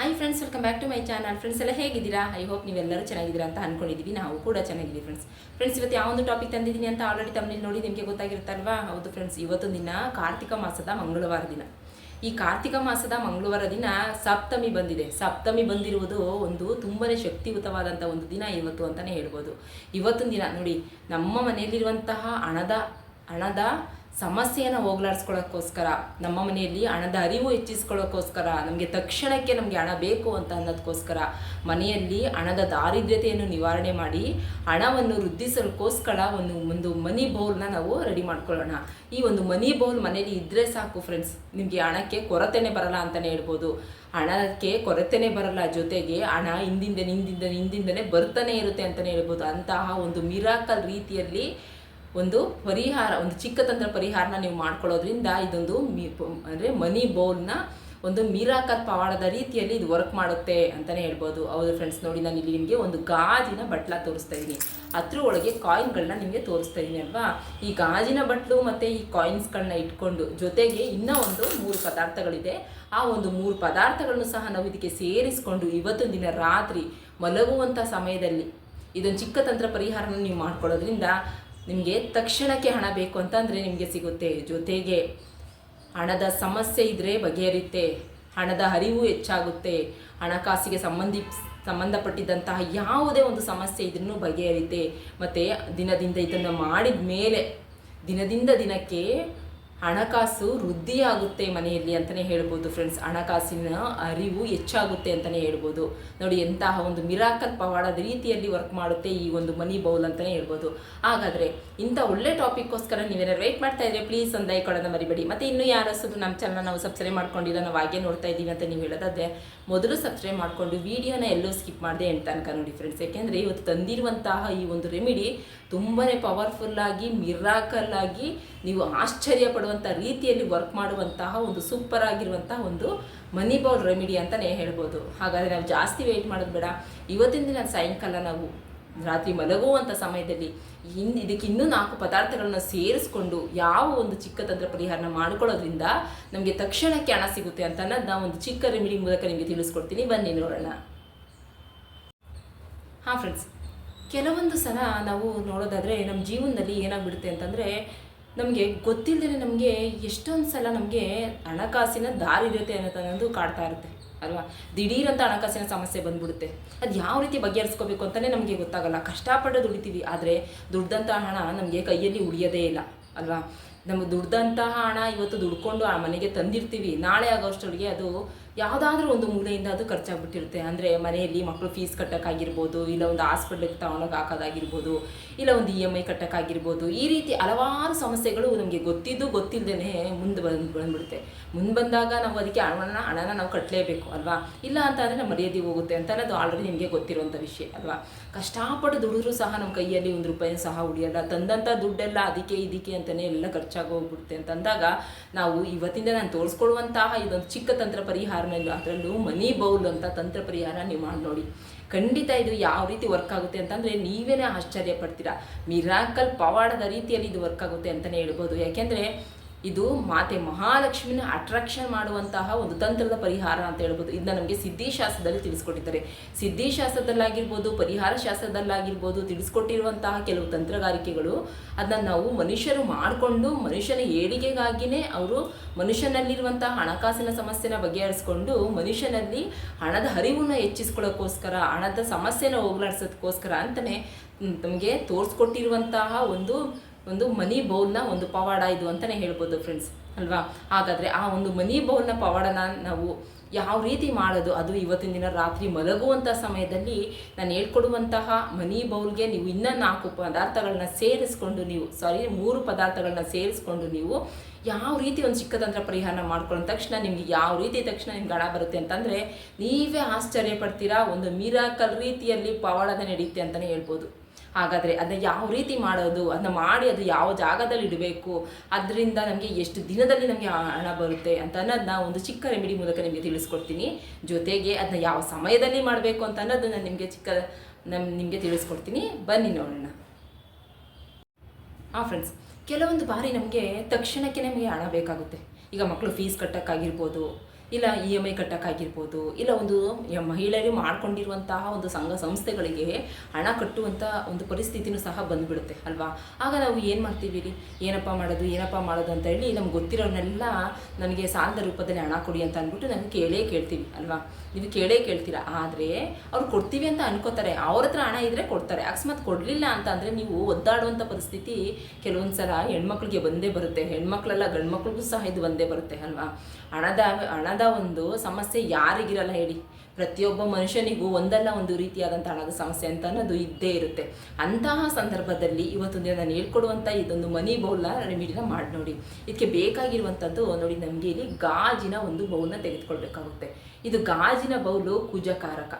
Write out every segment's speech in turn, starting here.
Hi friends welcome back to my channel friends ಎಲ್ಲ ಹೇಗಿದ್ದೀರಾ? I hope ನೀವೆಲ್ಲರೂ ಚೆನ್ನಾಗಿದ್ದೀರಾ ಅಂತ ಅನ್ಕೊಂಡಿದ್ದೀವಿ. ನಾವು ಕೂಡ ಚೆನ್ನಾಗಿದ್ದೀವಿ ಫ್ರೆಂಡ್ಸ್ ಫ್ರೆಂಡ್ಸ್ ಇವತ್ತು ಯಾವ ಒಂದು ಟಾಪಿಕ್ ತಂದಿದ್ದೀನಿ ಅಂತ ಆಲ್ರೆಡಿ ತಮ್ಮಲ್ಲಿ ನೋಡಿ ನಿಮಗೆ ಗೊತ್ತಾಗಿರುತ್ತಲ್ವಾ? ಹೌದು ಫ್ರೆಂಡ್ಸ್ ಇವತ್ತೊಂದು ದಿನ ಕಾರ್ತಿಕ ಮಾಸದ ಮಂಗಳವಾರ ದಿನ. ಈ ಕಾರ್ತಿಕ ಮಾಸದ ಮಂಗಳವಾರ ದಿನ ಸಪ್ತಮಿ ಬಂದಿದೆ. ಸಪ್ತಮಿ ಬಂದಿರುವುದು ಒಂದು ತುಂಬಾ ಶಕ್ತಿಯುತವಾದಂಥ ಒಂದು ದಿನ ಇವತ್ತು ಅಂತಲೇ ಹೇಳ್ಬೋದು. ಇವತ್ತೊಂದು ದಿನ, ನೋಡಿ, ನಮ್ಮ ಮನೆಯಲ್ಲಿರುವಂತಹ ಹಣದ ಹಣದ ಸಮಸ್ಯೆಯನ್ನು ಹೋಗ್ಲಾಡಿಸ್ಕೊಳ್ಳೋಕ್ಕೋಸ್ಕರ ನಮ್ಮ ಮನೆಯಲ್ಲಿ ಹಣದ ಅರಿವು ಹೆಚ್ಚಿಸ್ಕೊಳ್ಳೋಕ್ಕೋಸ್ಕರ ನಮಗೆ ತಕ್ಷಣಕ್ಕೆ ನಮಗೆ ಹಣ ಬೇಕು ಅಂತ ಅನ್ನೋದಕ್ಕೋಸ್ಕರ ಮನೆಯಲ್ಲಿ ಹಣದ ದಾರಿದ್ರ್ಯತೆಯನ್ನು ನಿವಾರಣೆ ಮಾಡಿ, ಹಣವನ್ನು ವೃದ್ಧಿಸೋಕ್ಕೋಸ್ಕರ ಒಂದು ಒಂದು ಮನಿ ಬೌಲ್ನ ನಾವು ರೆಡಿ ಮಾಡ್ಕೊಳ್ಳೋಣ. ಈ ಒಂದು ಮನಿ ಬೌಲ್ ಮನೇಲಿ ಇದ್ದರೆ ಸಾಕು ಫ್ರೆಂಡ್ಸ್. ನಿಮಗೆ ಹಣಕ್ಕೆ ಕೊರತೆನೇ ಬರಲ್ಲ ಅಂತಲೇ ಹೇಳ್ಬೋದು. ಹಣಕ್ಕೆ ಕೊರತೆನೇ ಬರಲ್ಲ. ಜೊತೆಗೆ ಹಣ ಹಿಂದಿಂದ ನಿಂದಿಂದ ಹಿಂದಿಂದನೇ ಬರ್ತಾನೆ ಇರುತ್ತೆ ಅಂತಲೇ ಹೇಳ್ಬೋದು. ಅಂತಹ ಒಂದು ಮಿರಾಕಲ್ ರೀತಿಯಲ್ಲಿ ಒಂದು ಪರಿಹಾರ, ಒಂದು ಚಿಕ್ಕ ತಂತ್ರ ಪರಿಹಾರನ ನೀವು ಮಾಡ್ಕೊಳ್ಳೋದ್ರಿಂದ ಇದೊಂದು ಮಿ ಅಂದರೆ ಮನಿ ಬೌಲ್ನ ಒಂದು ಮೀರಾಕರ್ ಪವಾಡದ ರೀತಿಯಲ್ಲಿ ಇದು ವರ್ಕ್ ಮಾಡುತ್ತೆ ಅಂತಲೇ ಹೇಳ್ಬೋದು. ಹೌದು ಫ್ರೆಂಡ್ಸ್ ನೋಡಿ ನಾನು ಇಲ್ಲಿ ನಿಮಗೆ ಒಂದು ಗಾಜಿನ ಬಟ್ಲ ತೋರಿಸ್ತಾ ಇದ್ದೀನಿ. ಅದ್ರ ಒಳಗೆ ಕಾಯಿನ್ಗಳನ್ನ ನಿಮಗೆ ತೋರಿಸ್ತಾ ಇದ್ದೀನಿ ಅಲ್ವಾ? ಈ ಗಾಜಿನ ಬಟ್ಲು ಮತ್ತು ಈ ಕಾಯಿನ್ಸ್ಗಳನ್ನ ಇಟ್ಕೊಂಡು ಜೊತೆಗೆ ಇನ್ನೂ ಒಂದು ಮೂರು ಪದಾರ್ಥಗಳಿದೆ. ಆ ಒಂದು ಮೂರು ಪದಾರ್ಥಗಳನ್ನು ಸಹ ನಾವು ಇದಕ್ಕೆ ಸೇರಿಸ್ಕೊಂಡು ಇವತ್ತೊಂದು ದಿನ ರಾತ್ರಿ ಮಲಗುವಂಥ ಸಮಯದಲ್ಲಿ ಇದೊಂದು ಚಿಕ್ಕ ತಂತ್ರ ಪರಿಹಾರನ ನೀವು ಮಾಡ್ಕೊಳ್ಳೋದ್ರಿಂದ ನಿಮಗೆ ತಕ್ಷಣಕ್ಕೆ ಹಣ ಬೇಕು ಅಂತಂದರೆ ನಿಮಗೆ ಸಿಗುತ್ತೆ. ಜೊತೆಗೆ ಹಣದ ಸಮಸ್ಯೆ ಇದ್ದರೆ ಬಗೆಹರಿಯುತ್ತೆ ಹಣದ ಅರಿವು ಹೆಚ್ಚಾಗುತ್ತೆ. ಹಣಕಾಸಿಗೆ ಸಂಬಂಧಿ, ಸಂಬಂಧಪಟ್ಟಿದ್ದಂತಹ ಯಾವುದೇ ಒಂದು ಸಮಸ್ಯೆ ಇದ್ರೂ ಬಗೆಹರಿತೆ. ಮತ್ತು ದಿನದಿಂದ ಇದನ್ನು ಮಾಡಿದ ಮೇಲೆ ದಿನದಿಂದ ದಿನಕ್ಕೆ ಹಣಕಾಸು ವೃದ್ಧಿಯಾಗುತ್ತೆ ಮನೆಯಲ್ಲಿ ಅಂತಲೇ ಹೇಳ್ಬೋದು ಫ್ರೆಂಡ್ಸ್ ಹಣಕಾಸಿನ ಅರಿವು ಹೆಚ್ಚಾಗುತ್ತೆ ಅಂತಲೇ ಹೇಳ್ಬೋದು. ನೋಡಿ, ಎಂತಹ ಒಂದು ಮಿರಾಕಲ್ ಪವಾಡದ ರೀತಿಯಲ್ಲಿ ವರ್ಕ್ ಮಾಡುತ್ತೆ ಈ ಒಂದು ಮನಿ ಬೌಲ್ ಅಂತಲೇ ಹೇಳ್ಬೋದು. ಹಾಗಾದರೆ, ಇಂಥ ಒಳ್ಳೆ ಟಾಪಿಕ್ಕೋಸ್ಕರ ನೀವೇನಾದ್ರು ವೇಟ್ ಮಾಡ್ತಾ ಇದ್ರೆ ಪ್ಲೀಸ್ ಒಂದು ಐ ಕೊಡೋದನ್ನು ಮರಿಬೇಡಿ. ಮತ್ತು ಇನ್ನೂ ಯಾರು ಅಷ್ಟು ನಮ್ಮ ಚಾನಲ್ ನಾವು ಸಬ್ಸ್ಕ್ರೈಬ್ ಮಾಡ್ಕೊಂಡಿಲ್ಲ, ನಾವು ಹಾಗೆ ನೋಡ್ತಾ ಇದ್ದೀವಿ ಅಂತ ನೀವು ಹೇಳೋದಾದ್ರೆ, ಮೊದಲು ಸಬ್ಸ್ಕ್ರೈಬ್ ಮಾಡಿಕೊಂಡು ವಿಡಿಯೋನ ಎಲ್ಲೂ ಸ್ಕಿಪ್ ಮಾಡದೆ ಎಂಡ್ ತನಕ ನೋಡಿ ಫ್ರೆಂಡ್ಸ್ ಯಾಕೆಂದರೆ ಇವತ್ತು ತಂದಿರುವಂತಹ ಈ ಒಂದು ರೆಮಿಡಿ ತುಂಬಾ ಪವರ್ಫುಲ್ಲಾಗಿ ಮಿರಾಕಲ್ ಆಗಿ ನೀವು ಆಶ್ಚರ್ಯ ಪಡುವಂಥ ರೀತಿಯಲ್ಲಿ ವರ್ಕ್ ಮಾಡುವಂತಹ ಒಂದು ಸೂಪರ್ ಆಗಿರುವಂತಹ ಒಂದು ಮನಿ ಬೌಲ್ ರೆಮಿಡಿ ಅಂತಲೇ ಹೇಳ್ಬೋದು. ಹಾಗಾದರೆ ನಾವು ಜಾಸ್ತಿ ವೆಯ್ಟ್ ಮಾಡೋದು ಬೇಡ. ಇವತ್ತಿನ ದಿನ ಸಾಯಂಕಾಲ ನಾವು ರಾತ್ರಿ ಮಲಗುವಂಥ ಸಮಯದಲ್ಲಿ ಇನ್, ಇದಕ್ಕೆ ಇನ್ನೂ ನಾಲ್ಕು ಪದಾರ್ಥಗಳನ್ನ ಸೇರಿಸ್ಕೊಂಡು ಯಾವ ಒಂದು ಚಿಕ್ಕ ತಂತ್ರ ಪರಿಹಾರನ ಮಾಡ್ಕೊಳ್ಳೋದ್ರಿಂದ ನಮಗೆ ತಕ್ಷಣಕ್ಕೆ ಹಣ ಸಿಗುತ್ತೆ ಅಂತ ನಾವು ಒಂದು ಚಿಕ್ಕ ರೆಮಿಡಿ ಮೂಲಕ ನಿಮಗೆ ತಿಳಿಸ್ಕೊಡ್ತೀನಿ. ಬನ್ನಿ ನೋಡೋಣ. ಹಾಂ ಫ್ರೆಂಡ್ಸ್ ಕೆಲವೊಂದು ಸಲ ನಾವು ನೋಡೋದಾದರೆ ನಮ್ಮ ಜೀವನದಲ್ಲಿ ಏನಾಗ್ಬಿಡುತ್ತೆ ಅಂತಂದರೆ ನಮಗೆ ಗೊತ್ತಿಲ್ಲದೇ ನಮಗೆ ಎಷ್ಟೊಂದು ಸಲ ನಮಗೆ ಹಣಕಾಸಿನ ದಾರಿದ್ರ್ಯತೆ ಅನ್ನೋದು ಕಾಡ್ತಾ ಇರುತ್ತೆ, ಅಲ್ವಾ? ದಿಢೀರಂತ ಹಣಕಾಸಿನ ಸಮಸ್ಯೆ ಬಂದ್ಬಿಡುತ್ತೆ. ಅದು ಯಾವ ರೀತಿ ಬಗೆಹರಿಸ್ಕೋಬೇಕು ಅಂತಲೇ ನಮಗೆ ಗೊತ್ತಾಗಲ್ಲ. ಕಷ್ಟಪಟ್ಟು ದುಡಿತೀವಿ ಆದರೆ ದುಡ್ದಂಥ ಹಣ ನಮಗೆ ಕೈಯಲ್ಲಿ ಉಳಿಯೋದೇ ಇಲ್ಲ, ಅಲ್ವಾ? ನಮ್ಮ ದುಡ್ದಂತಹ ಹಣ ಇವತ್ತು ದುಡ್ಕೊಂಡು ಆ ಮನೆಗೆ ತಂದಿರ್ತೀವಿ. ನಾಳೆ ಆಗೋಷ್ಟೊಳಗೆ ಅದು ಯಾವುದಾದ್ರೂ ಒಂದು ಮೂಲೆಯಿಂದ ಅದು ಖರ್ಚಾಗ್ಬಿಟ್ಟಿರುತ್ತೆ. ಅಂದರೆ ಮನೆಯಲ್ಲಿ ಮಕ್ಕಳು ಫೀಸ್ ಕಟ್ಟೋಕ್ಕಾಗಿರ್ಬೋದು, ಇಲ್ಲ ಒಂದು ಹಾಸ್ಪಿಟ್ಲಿಗೆ ತಗೊಂಡೋಗಿ ಹಾಕೋದಾಗಿರ್ಬೋದು, ಇಲ್ಲ ಒಂದು ಇ ಎಂ ಐ ಕಟ್ಟೋಕ್ಕಾಗಿರ್ಬೋದು, ಈ ರೀತಿ ಹಲವಾರು ಸಮಸ್ಯೆಗಳು ನಮಗೆ ಗೊತ್ತಿದ್ದು ಗೊತ್ತಿಲ್ಲದೇ ಮುಂದೆ ಬಂದು ಬಂದ್ಬಿಡುತ್ತೆ. ಮುಂದೆ ಬಂದಾಗ ನಾವು ಅದಕ್ಕೆ ಹಣನ ಹಣನ ನಾವು ಕಟ್ಟಲೇಬೇಕು ಅಲ್ವಾ? ಇಲ್ಲ ಅಂತ ಅಂದರೆ ನಮ್ಮ ಮರ್ಯಾದೆ ಹೋಗುತ್ತೆ ಅಂತ ಅನ್ನೋದು ಆಲ್ರೆಡಿ ನಿಮಗೆ ಗೊತ್ತಿರುವಂಥ ವಿಷಯ, ಅಲ್ವಾ? ಕಷ್ಟಪಟ್ಟು ದುಡಿದ್ರೂ ಸಹ ನಮ್ಮ ಕೈಯಲ್ಲಿ ಒಂದು ರೂಪಾಯಿ ಸಹ ಉಳಿಯಲ್ಲ. ತಂದಂಥ ದುಡ್ಡೆಲ್ಲ ಅದಕ್ಕೆ, ಇದಕ್ಕೆ ಅಂತಲೇ ಎಲ್ಲ ಖರ್ಚಾಗಿ ಹೋಗ್ಬಿಡುತ್ತೆ ಅಂತಂದಾಗ ನಾವು ಇವತ್ತಿಂದ ನಾನು ತೋರಿಸ್ಕೊಳ್ಳುವಂತಹ ಇದೊಂದು ಚಿಕ್ಕ ತಂತ್ರ ಪರಿಹಾರನಲ್ಲಿ ಅದರಲ್ಲೂ ಮನಿ ಬೌಲ್ ಅಂತ ತಂತ್ರ ಪರಿಹಾರ ನೀವು ಮಾಡಿ ನೋಡಿ. ಖಂಡಿತ ಇದು ಯಾವ ರೀತಿ ವರ್ಕ್ ಆಗುತ್ತೆ ಅಂತಂದರೆ ನೀವೇನೇ ಆಶ್ಚರ್ಯ ಪಡ್ತೀರಾ ಮಿರಾಕಲ್ ಪವಾಡದ ರೀತಿಯಲ್ಲಿ ಇದು ವರ್ಕ್ ಆಗುತ್ತೆ ಅಂತಲೇ ಹೇಳ್ಬೋದು. ಯಾಕೆಂದರೆ ಇದು ಮಾತೆ ಮಹಾಲಕ್ಷ್ಮಿನ ಅಟ್ರಾಕ್ಷನ್ ಮಾಡುವಂತಹ ಒಂದು ತಂತ್ರದ ಪರಿಹಾರ ಅಂತ ಹೇಳ್ಬೋದು. ಇದನ್ನ ನಮಗೆ ಸಿದ್ಧಿಶಾಸ್ತ್ರದಲ್ಲಿ ತಿಳಿಸ್ಕೊಟ್ಟಿದ್ದಾರೆ. ಸಿದ್ಧಿಶಾಸ್ತ್ರದಲ್ಲಾಗಿರ್ಬೋದು ಪರಿಹಾರ ಶಾಸ್ತ್ರದಲ್ಲಾಗಿರ್ಬೋದು ತಿಳಿಸ್ಕೊಟ್ಟಿರುವಂತಹ ಕೆಲವು ತಂತ್ರಗಾರಿಕೆಗಳು ಅದನ್ನ ನಾವು ಮನುಷ್ಯರು ಮಾಡಿಕೊಂಡು, ಮನುಷ್ಯನ ಏಳಿಗೆಗಾಗಿಯೇ ಅವರು ಮನುಷ್ಯನಲ್ಲಿರುವಂತಹ ಹಣಕಾಸಿನ ಸಮಸ್ಯೆನ ಬಗೆಹರಿಸ್ಕೊಂಡು, ಮನುಷ್ಯನಲ್ಲಿ ಹಣದ ಹರಿವನ್ನು ಹೆಚ್ಚಿಸ್ಕೊಳ್ಳೋಕ್ಕೋಸ್ಕರ, ಹಣದ ಸಮಸ್ಯೆನ ಹೋಗ್ಲಾಡ್ಸೋದಕ್ಕೋಸ್ಕರ ಅಂತಲೇ ನಮಗೆ ತೋರಿಸ್ಕೊಟ್ಟಿರುವಂತಹ ಒಂದು ಒಂದು ಮನಿ ಬೌಲ್ನ ಒಂದು ಪವಾಡ ಇದು ಅಂತಲೇ ಹೇಳ್ಬೋದು ಫ್ರೆಂಡ್ಸ್ ಅಲ್ವಾ? ಹಾಗಾದರೆ ಆ ಒಂದು ಮನಿ ಬೌಲ್ನ ಪವಾಡನ ನಾವು ಯಾವ ರೀತಿ ಮಾಡೋದು, ಅದು ಇವತ್ತಿನ ದಿನ ರಾತ್ರಿ ಮಲಗುವಂಥ ಸಮಯದಲ್ಲಿ ನಾನು ಹೇಳ್ಕೊಡುವಂತಹ ಮನಿ ಬೌಲ್ಗೆ ನೀವು ಇನ್ನೂ ನಾಲ್ಕು ಪದಾರ್ಥಗಳನ್ನ ಸೇರಿಸ್ಕೊಂಡು ನೀವು ಸಾರಿ ಮೂರು ಪದಾರ್ಥಗಳನ್ನ ಸೇರಿಸ್ಕೊಂಡು ನೀವು ಯಾವ ರೀತಿ ಒಂದು ಚಿಕ್ಕತಂತ್ರ ಪರಿಹಾರ ಮಾಡ್ಕೊಂಡ ತಕ್ಷಣ ನಿಮಗೆ ಯಾವ ರೀತಿ ತಕ್ಷಣ ನಿಮ್ಗೆ ಹಣ ಬರುತ್ತೆ ಅಂತಂದರೆ ನೀವೇ ಆಶ್ಚರ್ಯ ಪಡ್ತೀರಾ ಒಂದು ಮಿರಾಕಲ್ ರೀತಿಯಲ್ಲಿ ಪವಾಡದ ನಡೆಯುತ್ತೆ ಅಂತಲೇ ಹೇಳ್ಬೋದು. ಹಾಗಾದರೆ ಅದನ್ನ ಯಾವ ರೀತಿ ಮಾಡೋದು, ಅದನ್ನ ಮಾಡಿ ಅದು ಯಾವ ಜಾಗದಲ್ಲಿ ಇಡಬೇಕು, ಅದರಿಂದ ನಮಗೆ ಎಷ್ಟು ದಿನದಲ್ಲಿ ನಮಗೆ ಹಣ ಬರುತ್ತೆ ಅಂತ ಅನ್ನೋದನ್ನ ಒಂದು ಚಿಕ್ಕ ರೆಮಿಡಿ ಮೂಲಕ ನಿಮಗೆ ತಿಳಿಸ್ಕೊಡ್ತೀನಿ. ಜೊತೆಗೆ ಅದನ್ನ ಯಾವ ಸಮಯದಲ್ಲಿ ಮಾಡಬೇಕು ಅಂತ ಅನ್ನೋದನ್ನ ನಾನು ನಿಮಗೆ ಚಿಕ್ಕ ನಮ್ಮ ನಿಮಗೆ ತಿಳಿಸ್ಕೊಡ್ತೀನಿ. ಬನ್ನಿ ನೋಡೋಣ. ಹಾಂ ಫ್ರೆಂಡ್ಸ್ ಕೆಲವೊಂದು ಬಾರಿ ನಮಗೆ ತಕ್ಷಣಕ್ಕೆ ನಮಗೆ ಹಣ ಬೇಕಾಗುತ್ತೆ. ಈಗ ಮಕ್ಕಳು ಫೀಸ್ ಕಟ್ಟೋಕ್ಕಾಗಿರ್ಬೋದು ಇಲ್ಲ ಇ ಎಂ ಐ ಕಟ್ಟೋಕ್ಕಾಗಿರ್ಬೋದು ಇಲ್ಲ ಒಂದು ಮಹಿಳೆಯರು ಮಾಡ್ಕೊಂಡಿರುವಂತಹ ಒಂದು ಸಂಘ ಸಂಸ್ಥೆಗಳಿಗೆ ಹಣ ಕಟ್ಟುವಂಥ ಒಂದು ಪರಿಸ್ಥಿತಿನೂ ಸಹ ಬಂದುಬಿಡುತ್ತೆ, ಅಲ್ವಾ? ಆಗ ನಾವು ಏನು ಮಾಡ್ತೀವಿ ರೀ? ಏನಪ್ಪ ಮಾಡೋದು ಏನಪ್ಪ ಮಾಡೋದು ಅಂತ ಹೇಳಿ ನಮ್ಗೆ ಗೊತ್ತಿರೋನೆಲ್ಲ ನನಗೆ ಸಾಲದ ರೂಪದಲ್ಲಿ ಹಣ ಕೊಡಿ ಅಂತ ಅಂದ್ಬಿಟ್ಟು ನಾನು ಕೇಳೇ ಕೇಳ್ತೀವಿ, ಅಲ್ವಾ? ನೀವು ಕೇಳೇ ಕೇಳ್ತೀರಾ? ಆದರೆ ಅವ್ರು ಕೊಡ್ತೀವಿ ಅಂತ ಅನ್ಕೋತಾರೆ. ಅವ್ರ ಹತ್ರ ಹಣ ಇದ್ದರೆ ಕೊಡ್ತಾರೆ. ಅಕಸ್ಮಾತ್ ಕೊಡಲಿಲ್ಲ ಅಂತ ಅಂದರೆ ನೀವು ಒದ್ದಾಡುವಂಥ ಪರಿಸ್ಥಿತಿ ಕೆಲವೊಂದು ಸಲ ಹೆಣ್ಮಕ್ಳಿಗೆ ಬಂದೇ ಬರುತ್ತೆ. ಹೆಣ್ಮಕ್ಳೆಲ್ಲ ಗಂಡ್ಮಕ್ಳಿಗೂ ಸಹ ಇದು ಬಂದೇ ಬರುತ್ತೆ, ಅಲ್ವಾ? ಹಣದ ಹಣದ ಒಂದು ಸಮಸ್ಯೆ ಯಾರಿಗಿರಲ್ಲ ಹೇಳಿ. ಪ್ರತಿಯೊಬ್ಬ ಮನುಷ್ಯನಿಗೂ ಒಂದಲ್ಲ ಒಂದು ರೀತಿಯಾದಂಥ ಹಣದ ಸಮಸ್ಯೆ ಅಂತ ಅನ್ನೋದು ಇದ್ದೇ ಇರುತ್ತೆ. ಅಂತಹ ಸಂದರ್ಭದಲ್ಲಿ ಇವತ್ತು ದಿನ ನಾನು ಹೇಳ್ಕೊಡುವಂಥ ಇದೊಂದು ಮನಿ ಬೌಲ್ನ ರೆಮಿಡಿನ ಮಾಡಿ ನೋಡಿ. ಇದಕ್ಕೆ ಬೇಕಾಗಿರುವಂಥದ್ದು ನೋಡಿ ನಮಗೆ ಇಲ್ಲಿ ಗಾಜಿನ ಒಂದು ಬೌಲ್ನ ತೆಗೆದುಕೊಳ್ಬೇಕಾಗುತ್ತೆ. ಇದು ಗಾಜಿನ ಬೌಲು ಕುಜಕಾರಕ.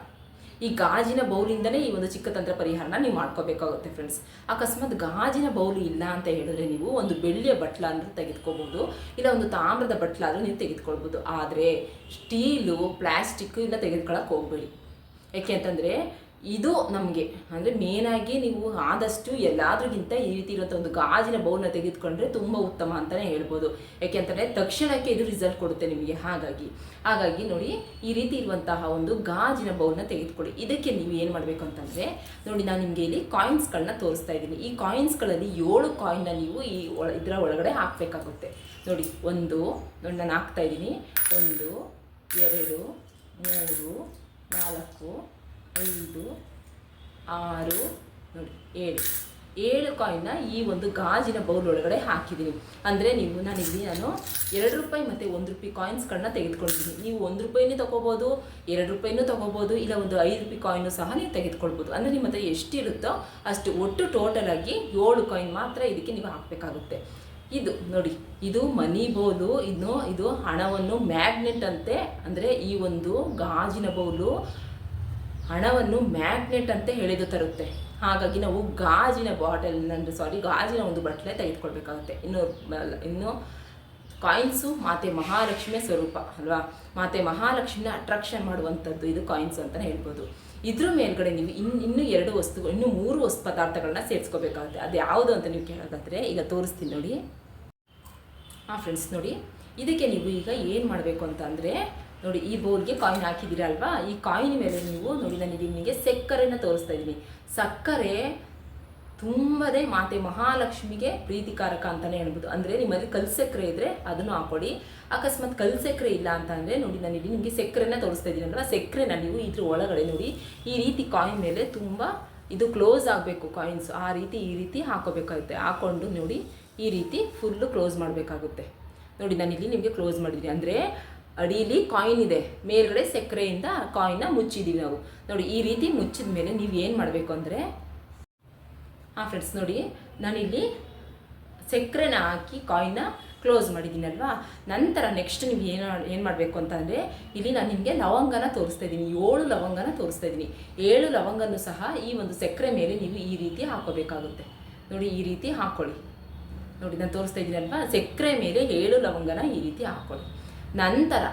ಈ ಗಾಜಿನ ಬೌಲಿಂದಲೇ ಈ ಒಂದು ಚಿಕ್ಕ ತಂತ್ರ ಪರಿಹಾರನ ನೀವು ಮಾಡ್ಕೋಬೇಕಾಗುತ್ತೆ ಫ್ರೆಂಡ್ಸ್ ಅಕಸ್ಮಾತ್ ಗಾಜಿನ ಬೌಲು ಇಲ್ಲ ಅಂತ ಹೇಳಿದ್ರೆ ನೀವು ಒಂದು ಬೆಳ್ಳಿಯ ಬಟ್ಲ ಅಂದ್ರೆ ತೆಗೆದುಕೋಬಹುದು ಇಲ್ಲ ಒಂದು ತಾಮ್ರದ ಬಟ್ಲ ಆದ್ರೂ ನೀವು ತೆಗೆದುಕೊಳ್ಬೋದು. ಆದರೆ, ಸ್ಟೀಲು, ಪ್ಲಾಸ್ಟಿಕ್ ಇಲ್ಲ ತೆಗೆದುಕೊಳ್ಳೋಕೆ ಹೋಗ್ಬೇಡಿ. ಯಾಕೆ ಅಂತಂದರೆ ಇದು ನಮಗೆ. ಅಂದರೆ ಮೇನಾಗಿ ನೀವು ಆದಷ್ಟು ಎಲ್ಲಾದ್ರಿಗಿಂತ ಈ ರೀತಿ ಇರುವಂಥ ಒಂದು ಗಾಜಿನ ಬೌಲ್ನ ತೆಗೆದುಕೊಂಡ್ರೆ ತುಂಬ ಉತ್ತಮ ಅಂತಲೇ ಹೇಳ್ಬೋದು. ಯಾಕೆಂತಂದರೆ ತಕ್ಷಣಕ್ಕೆ ಇದು ರಿಸಲ್ಟ್ ಕೊಡುತ್ತೆ ನಿಮಗೆ. ಹಾಗಾಗಿ ಹಾಗಾಗಿ ನೋಡಿ, ಈ ರೀತಿ ಇರುವಂತಹ ಒಂದು ಗಾಜಿನ ಬೌಲ್ನ ತೆಗೆದುಕೊಳ್ಳಿ. ಇದಕ್ಕೆ ನೀವು ಏನು ಮಾಡಬೇಕು ಅಂತಂದರೆ, ನೋಡಿ ನಾನು ನಿಮಗೆ ಇಲ್ಲಿ ಕಾಯಿನ್ಸ್ಗಳನ್ನ ತೋರಿಸ್ತಾ ಇದ್ದೀನಿ. ಈ ಕಾಯಿನ್ಸ್ಗಳಲ್ಲಿ ಏಳು ಕಾಯಿನ್ನ ನೀವು ಈ ಇದರ ಒಳಗಡೆ ಹಾಕಬೇಕಾಗುತ್ತೆ. ನೋಡಿ, ಒಂದು, ನೋಡಿ ನಾನು ಹಾಕ್ತಾ ಇದ್ದೀನಿ. ಒಂದು, ಎರಡು, ಮೂರು, ನಾಲ್ಕು ಐದು, ಆರು, ನೋಡಿ, ಏಳು. ಏಳು ಕಾಯಿನ್ನ ಈ ಒಂದು ಗಾಜಿನ ಬೌಲ್ ಒಳಗಡೆ ಹಾಕಿದ್ದೀನಿ. ಅಂದರೆ ನೀವು ನಾನಿಲ್ಲಿ ನಾನು ಎರಡು ರೂಪಾಯಿ ಮತ್ತು ಒಂದು ರೂಪಾಯಿ ಕಾಯಿನ್ಸ್ಗಳನ್ನ ತೆಗೆದುಕೊಳ್ತೀನಿ. ನೀವು ಒಂದು ರೂಪಾಯಿನೂ ತೊಗೋಬೋದು, ಎರಡು ರೂಪಾಯಿನೂ ತೊಗೋಬೋದು, ಇಲ್ಲ ಒಂದು ಐದು ರೂಪಾಯಿ ಕಾಯಿನು ಸಹ ನೀವು ತೆಗೆದುಕೊಳ್ಬೋದು. ಅಂದರೆ ನಿಮ್ಮ ಹತ್ರ ಎಷ್ಟಿರುತ್ತೋ ಅಷ್ಟು ಒಟ್ಟು ಟೋಟಲಾಗಿ ಏಳು ಕಾಯಿನ್ ಮಾತ್ರ ಇದಕ್ಕೆ ನೀವು ಹಾಕಬೇಕಾಗುತ್ತೆ. ಇದು ನೋಡಿ, ಇದು ಮನಿ ಬೌಲು ಇನ್ನು ಇದು ಹಣವನ್ನು ಮ್ಯಾಗ್ನೆಟ್ ಅಂತೆ, ಅಂದರೆ ಈ ಒಂದು ಗಾಜಿನ ಬೌಲು ಹಣವನ್ನು ಮ್ಯಾಗ್ನೆಟ್ ಅಂತ ಹೇಳಿದು ತರುತ್ತೆ. ಹಾಗಾಗಿ ನಾವು ಗಾಜಿನ ಬಾಟಲ್ ಅಂದರೆ ಸಾರಿ ಗಾಜಿನ ಒಂದು ಬಟ್ಟಲೆ ತೆಗೆದುಕೊಳ್ಬೇಕಾಗುತ್ತೆ. ಇನ್ನು ಇನ್ನು ಕಾಯಿನ್ಸು ಮಾತೆ ಮಹಾಲಕ್ಷ್ಮಿಯ ಸ್ವರೂಪ, ಅಲ್ವಾ? ಮಾತೆ ಮಹಾಲಕ್ಷ್ಮಿನ ಅಟ್ರಾಕ್ಷನ್ ಮಾಡುವಂಥದ್ದು ಇದು ಕಾಯಿನ್ಸ್ ಅಂತಲೇ ಹೇಳ್ಬೋದು. ಇದ್ರ ಮೇಲ್ಗಡೆ ನೀವು ಇನ್ನು ಇನ್ನೂ ಎರಡು ವಸ್ತು, ಇನ್ನೂ ಮೂರು ವಸ್ತು ಪದಾರ್ಥಗಳನ್ನ ಸೇರಿಸ್ಕೋಬೇಕಾಗುತ್ತೆ. ಅದು ಯಾವುದು ಅಂತ ನೀವು ಕೇಳೋದಾದರೆ, ಈಗ ತೋರಿಸ್ತೀನಿ ನೋಡಿ. ಹಾಂ ಫ್ರೆಂಡ್ಸ್ ನೋಡಿ, ಇದಕ್ಕೆ ನೀವು ಈಗ ಏನು ಮಾಡಬೇಕು ಅಂತ ಅಂದರೆ ನೋಡಿ, ಈ ಬೋರ್ಡ್ಗೆ ಕಾಯಿನ್ ಹಾಕಿದ್ದೀರಾ ಅಲ್ವಾ ಈ ಕಾಯಿನ್ ಮೇಲೆ ನೀವು ನೋಡಿ, ನಾನು ನಿಮಗೆ ಸಕ್ಕರೆನ ತೋರಿಸ್ತಾ ಇದ್ದೀನಿ. ಸಕ್ಕರೆ ತುಂಬದೇ ಮಾತೆ ಮಹಾಲಕ್ಷ್ಮಿಗೆ ಪ್ರೀತಿಕಾರಕ ಅಂತಲೇ ಹೇಳ್ಬೋದು. ಅಂದರೆ ನಿಮ್ಮಲ್ಲಿ ಕಲ್ ಸಕ್ಕರೆ ಇದ್ದರೆ ಅದನ್ನು ಹಾಕೊಳ್ಳಿ ಅಕಸ್ಮಾತ್ ಕಲ್ ಸಕ್ಕರೆ ಇಲ್ಲ ಅಂತ ಅಂದರೆ ನೋಡಿ, ನಾನು ಇಲ್ಲಿ ನಿಮಗೆ ಸಕ್ಕರೆನ ತೋರಿಸ್ತಾ ಇದ್ದೀನಿ ಅಲ್ವಾ? ಸಕ್ಕರೆನ ನೀವು ಇದ್ರ ಒಳಗಡೆ ನೋಡಿ, ಈ ರೀತಿ ಕಾಯಿನ್ ಮೇಲೆ ತುಂಬ ಇದು ಕ್ಲೋಸ್ ಆಗಬೇಕು ಕಾಯಿನ್ಸ್ ಆ ರೀತಿ, ಈ ರೀತಿ ಹಾಕೋಬೇಕಾಗುತ್ತೆ ಹಾಕೊಂಡು ನೋಡಿ, ಈ ರೀತಿ ಫುಲ್ಲು ಕ್ಲೋಸ್ ಮಾಡಬೇಕಾಗುತ್ತೆ. ನೋಡಿ, ನಾನು ಇಲ್ಲಿ ನಿಮಗೆ ಕ್ಲೋಸ್ ಮಾಡಿದ್ದೀನಿ. ಅಂದರೆ ಅಡಿಯಲ್ಲಿ ಕಾಯಿನ್ ಇದೆ. ಮೇಲ್ಗಡೆ ಸಕ್ಕರೆಯಿಂದ ಕಾಯಿನ್ನ ಮುಚ್ಚಿದ್ದೀವಿ ನಾವು. ನೋಡಿ, ಈ ರೀತಿ ಮುಚ್ಚಿದ ಮೇಲೆ ನೀವು ಏನು ಮಾಡಬೇಕು ಅಂದರೆ, ಹಾಂ ಫ್ರೆಂಡ್ಸ್ ನೋಡಿ, ನಾನಿಲ್ಲಿ ಸಕ್ಕರೆನ ಹಾಕಿ ಕಾಯಿನ್ನ ಕ್ಲೋಸ್ ಮಾಡಿದ್ದೀನಲ್ವಾ ನಂತರ ನೆಕ್ಸ್ಟ್ ನೀವು ಏನು ಏನು ಮಾಡಬೇಕು ಅಂತಂದರೆ ಇಲ್ಲಿ ನಾನು ನಿಮಗೆ ಲವಂಗನ ತೋರಿಸ್ತಾ ಇದ್ದೀನಿ ಏಳು ಲವಂಗನ ತೋರಿಸ್ತಾ ಇದ್ದೀನಿ ಏಳು ಲವಂಗನೂ ಸಹ ಈ ಒಂದು ಸಕ್ಕರೆ ಮೇಲೆ ನೀವು ಈ ರೀತಿ ಹಾಕೋಬೇಕಾಗುತ್ತೆ. ನೋಡಿ, ಈ ರೀತಿ ಹಾಕ್ಕೊಳ್ಳಿ ನೋಡಿ, ನಾನು ತೋರಿಸ್ತಾ ಇದ್ದೀನಲ್ವಾ ಸಕ್ಕರೆ ಮೇಲೆ ಏಳು ಲವಂಗನ ಈ ರೀತಿ ಹಾಕ್ಕೊಳ್ಳಿ ನಂತರ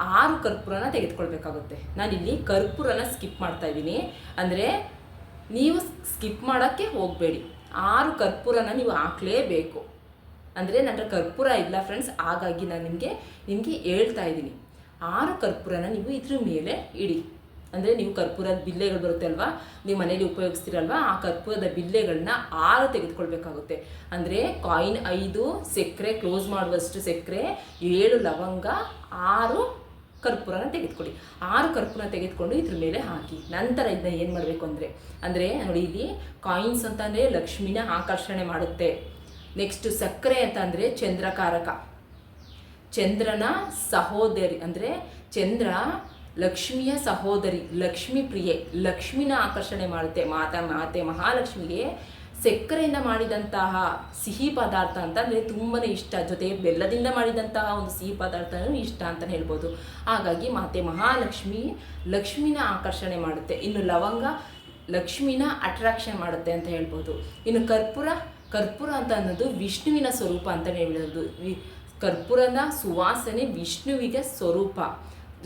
ಆರು ಕರ್ಪೂರನ ತೆಗೆದುಕೊಳ್ಬೇಕಾಗುತ್ತೆ. ನಾನಿಲ್ಲಿ ಕರ್ಪೂರನ ಸ್ಕಿಪ್ ಮಾಡ್ತಾ ಇದ್ದೀನಿ. ಅಂದರೆ ನೀವು ಸ್ಕಿಪ್ ಮಾಡೋಕ್ಕೆ ಹೋಗಬೇಡಿ. ಆರು ಕರ್ಪೂರನ ನೀವು ಹಾಕಲೇಬೇಕು. ಅಂದರೆ ನನ್ನ ಕರ್ಪೂರ ಇಲ್ಲ ಫ್ರೆಂಡ್ಸ್ ಹಾಗಾಗಿ ನಾನು ನಿಮಗೆ ನಿಮಗೆ ಹೇಳ್ತಾ ಇದ್ದೀನಿ. ಆರು ಕರ್ಪೂರನ ನೀವು ಇದ್ರ ಮೇಲೆ ಇಡಿ. ಅಂದರೆ ನೀವು ಕರ್ಪೂರದ ಬಿಲ್ಲೆಗಳು ಬರುತ್ತೆ ಅಲ್ವಾ? ನೀವು ಮನೇಲಿ ಉಪಯೋಗಿಸ್ತೀರಲ್ವಾ? ಆ ಕರ್ಪೂರದ ಬಿಲ್ಲೆಗಳನ್ನ ಆರು ತೆಗೆದುಕೊಳ್ಬೇಕಾಗುತ್ತೆ. ಅಂದರೆ ಕಾಯಿನ್ ಐದು, ಸಕ್ಕರೆ ಕ್ಲೋಸ್ ಮಾಡುವಷ್ಟು ಸಕ್ಕರೆ, ಏಳು ಲವಂಗ, ಆರು ಕರ್ಪೂರನ ತೆಗೆದುಕೊಳ್ಳಿ. ಆರು ಕರ್ಪೂರ ತೆಗೆದುಕೊಂಡು ಇದ್ರ ಮೇಲೆ ಹಾಕಿ. ನಂತರ ಇದನ್ನ ಏನು ಮಾಡಬೇಕು ಅಂದರೆ ಅಂದರೆ ನೋಡಿ ಇಲ್ಲಿ ಕಾಯಿನ್ಸ್ ಅಂತಂದರೆ ಲಕ್ಷ್ಮಿನ ಆಕರ್ಷಣೆ ಮಾಡುತ್ತೆ. ನೆಕ್ಸ್ಟ್ ಸಕ್ಕರೆ ಅಂತ ಅಂದರೆ ಚಂದ್ರಕಾರಕ. ಚಂದ್ರನ ಸಹೋದರಿ, ಅಂದರೆ ಚಂದ್ರ ಲಕ್ಷ್ಮಿಯ ಸಹೋದರಿ, ಲಕ್ಷ್ಮಿ ಪ್ರಿಯೆ, ಲಕ್ಷ್ಮಿನ ಆಕರ್ಷಣೆ ಮಾಡುತ್ತೆ. ಮಾತಾ, ಮಾತೆ, ಮಹಾಲಕ್ಷ್ಮಿಗೆ ಸಕ್ಕರೆಯಿಂದ ಮಾಡಿದಂತಹ ಸಿಹಿ ಪದಾರ್ಥ ಅಂತ ಅಂದರೆ ತುಂಬಾ ಇಷ್ಟ. ಜೊತೆ ಬೆಲ್ಲದಿಂದ ಮಾಡಿದಂತಹ ಒಂದು ಸಿಹಿ ಪದಾರ್ಥನೂ ಇಷ್ಟ ಅಂತಲೇ ಹೇಳ್ಬೋದು. ಹಾಗಾಗಿ ಮಾತೆ, ಮಹಾಲಕ್ಷ್ಮಿ ಲಕ್ಷ್ಮಿನ ಆಕರ್ಷಣೆ ಮಾಡುತ್ತೆ. ಇನ್ನು ಲವಂಗ ಲಕ್ಷ್ಮಿನ ಅಟ್ರಾಕ್ಷನ್ ಮಾಡುತ್ತೆ ಅಂತ ಹೇಳ್ಬೋದು. ಇನ್ನು ಕರ್ಪೂರ ಕರ್ಪೂರ ಅಂತ ಅನ್ನೋದು ವಿಷ್ಣುವಿನ ಸ್ವರೂಪ ಅಂತಲೇ ಹೇಳೋದು ಕರ್ಪೂರದ ಸುವಾಸನೆ ವಿಷ್ಣುವಿಗೆ ಸ್ವರೂಪ.